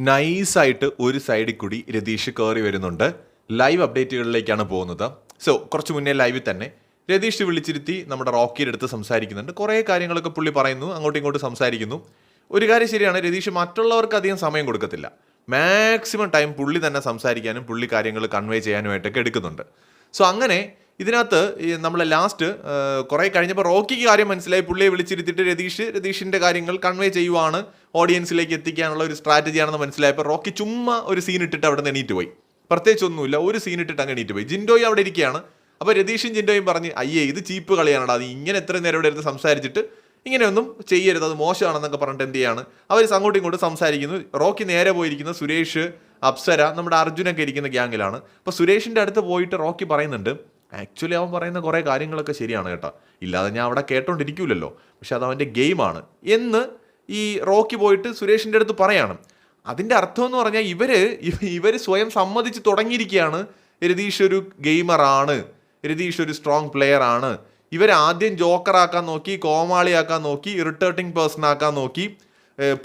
നൈസായിട്ട് ഒരു സൈഡിൽ കൂടി രതീഷ് കയറി വരുന്നുണ്ട്. ലൈവ് അപ്ഡേറ്റുകളിലേക്കാണ് പോകുന്നത്. സോ കുറച്ച് മുന്നേ ലൈവിൽ തന്നെ. രതീഷ് വിളിച്ചിരുത്തി നമ്മുടെ റോക്കിയുടെ അടുത്ത് സംസാരിക്കുന്നുണ്ട്. കുറേ കാര്യങ്ങളൊക്കെ പുള്ളി പറയുന്നു അങ്ങോട്ടും ഇങ്ങോട്ടും സംസാരിക്കുന്നു. ഒരു കാര്യം ശരിയാണ് രതീഷ് മറ്റുള്ളവർക്ക് അധികം സമയം കൊടുക്കത്തില്ല. മാക്സിമം ടൈം പുള്ളി തന്നെ സംസാരിക്കാനും പുള്ളി കാര്യങ്ങൾ കൺവേ ചെയ്യാനുമായിട്ടൊക്കെ എടുക്കുന്നുണ്ട്. സോ അങ്ങനെ ഇതിനകത്ത് നമ്മളെ ലാസ്റ്റ് കുറേ കഴിഞ്ഞപ്പോൾ റോക്കിക്ക് കാര്യം മനസ്സിലായി. പുള്ളിയെ വിളിച്ചിരുത്തിയിട്ട് രതീഷ് രതീഷിന്റെ കാര്യങ്ങൾ കൺവേ ചെയ്യുവാണ്. ഓഡിയൻസിലേക്ക് എത്തിക്കാനുള്ള ഒരു സ്ട്രാറ്റജിയാണെന്ന് മനസ്സിലായപ്പോൾ റോക്കി ചുമ്മാ ഒരു സീൻ ഇട്ടിട്ട് അവിടെ നിന്ന് എണീറ്റ് പോയി. പ്രത്യേകിച്ച് ഒന്നുമില്ല ഒരു സീൻ ഇട്ടിട്ട് അങ്ങ് എണീറ്റ് പോയി. ജിൻഡോയ് അവിടെ ഇരിക്കുകയാണ്. അപ്പോൾ രതീഷും ജിൻഡോയും പറഞ്ഞ് അയ്യേ ഇത് ചീപ്പ് കളിയാണടാ. അത് ഇങ്ങനെ എത്ര നേരം ഇവിടെ ഇരുന്ന് സംസാരിച്ചിട്ട് ഇങ്ങനെയൊന്നും ചെയ്യരുത്. അത് മോശമാണെന്നൊക്കെ പറഞ്ഞിട്ട് എന്ത് ചെയ്യാണ്? അവർ അങ്ങോട്ടും ഇങ്ങോട്ടും സംസാരിക്കുന്നു. റോക്കി നേരെ പോയിരിക്കുന്ന. സുരേഷ് അപ്സര നമ്മുടെ അർജുനൊക്കെ ഇരിക്കുന്ന ഗ്യാങ്ങിലാണ് അപ്പോൾ സുരേഷിന്റെ അടുത്ത് പോയിട്ട് റോക്കി പറയുന്നുണ്ട് ആക്ച്വലി അവൻ പറയുന്ന കുറേ കാര്യങ്ങളൊക്കെ ശരിയാണ് കേട്ടോ. ഇല്ലാതെ ഞാൻ അവിടെ കേട്ടോണ്ടിരിക്കൂലല്ലോ. പക്ഷെ അത് അവന്റെ ഗെയിമാണ്. എന്ന് ഈ റോക്കി പോയിട്ട് സുരേഷിന്റെ അടുത്ത് പറയാണ്. അതിന്റെ അർത്ഥം എന്ന് പറഞ്ഞാൽ ഇവർ ഇവർ സ്വയം സമ്മതിച്ച് തുടങ്ങിയിരിക്കുകയാണ്. രതീഷ് ഒരു ഗെയിമറാണ് രതീഷ് ഒരു സ്ട്രോങ് പ്ലെയർ ആണ്. ഇവർ ആദ്യം ജോക്കറാക്കാൻ നോക്കി കോമാളിയാക്കാൻ നോക്കി റിട്ടേർട്ടിംഗ് പേഴ്സൺ ആക്കാൻ നോക്കി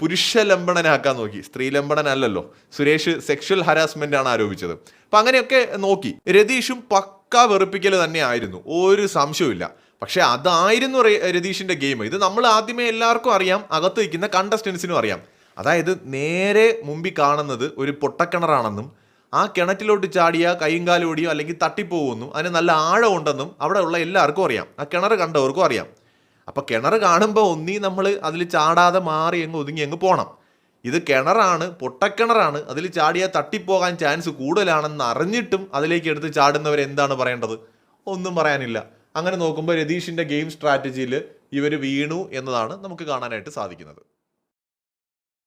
പുരുഷ ലംബണനാക്കാൻ നോക്കി. സ്ത്രീ ലംബണൻ അല്ലല്ലോ സുരേഷ് സെക്ഷൽ ഹരാസ്മെന്റ് ആണ് ആരോപിച്ചത്. അപ്പം അങ്ങനെയൊക്കെ നോക്കി. രതീഷും പക്ക വെറുപ്പിക്കൽ തന്നെ ആയിരുന്നു ഒരു സംശയവുമില്ല. പക്ഷേ അതായിരുന്നു രതീഷിന്റെ ഗെയിം. ഇത് നമ്മൾ ആദ്യമേ എല്ലാവർക്കും അറിയാം. അകത്ത് നിൽക്കുന്ന കണ്ടസ്റ്റൻസിനും അറിയാം. അതായത് നേരെ മുമ്പിൽ കാണുന്നത് ഒരു പൊട്ടക്കിണറാണെന്നും ആ കിണറ്റിലോട്ട് ചാടിയ കൈയും കാലും ഓടിയോ അല്ലെങ്കിൽ തട്ടിപ്പോകുന്നു അതിന് നല്ല ആഴമുണ്ടെന്നും അവിടെ ഉള്ള എല്ലാവർക്കും അറിയാം. ആ കിണർ കണ്ടവർക്കും അറിയാം. അപ്പോൾ കിണർ കാണുമ്പോൾ ഒന്നീ നമ്മൾ അതിൽ ചാടാതെ മാറി അങ്ങ് ഒതുങ്ങി അങ്ങ് പോണം. ഇത് കിണറാണ് പൊട്ടക്കിണറാണ്. അതിൽ ചാടിയാൽ തട്ടിപ്പോകാൻ ചാൻസ് കൂടുതലാണെന്ന് അറിഞ്ഞിട്ടും അതിലേക്ക് എടുത്ത് ചാടുന്നവർ എന്താണ് പറയേണ്ടത്? ഒന്നും പറയാനില്ല. അങ്ങനെ നോക്കുമ്പോൾ രതീഷിന്റെ ഗെയിം സ്ട്രാറ്റജിയിൽ ഇവർ വീണു എന്നതാണ് നമുക്ക് കാണാനായിട്ട് സാധിക്കുന്നത്.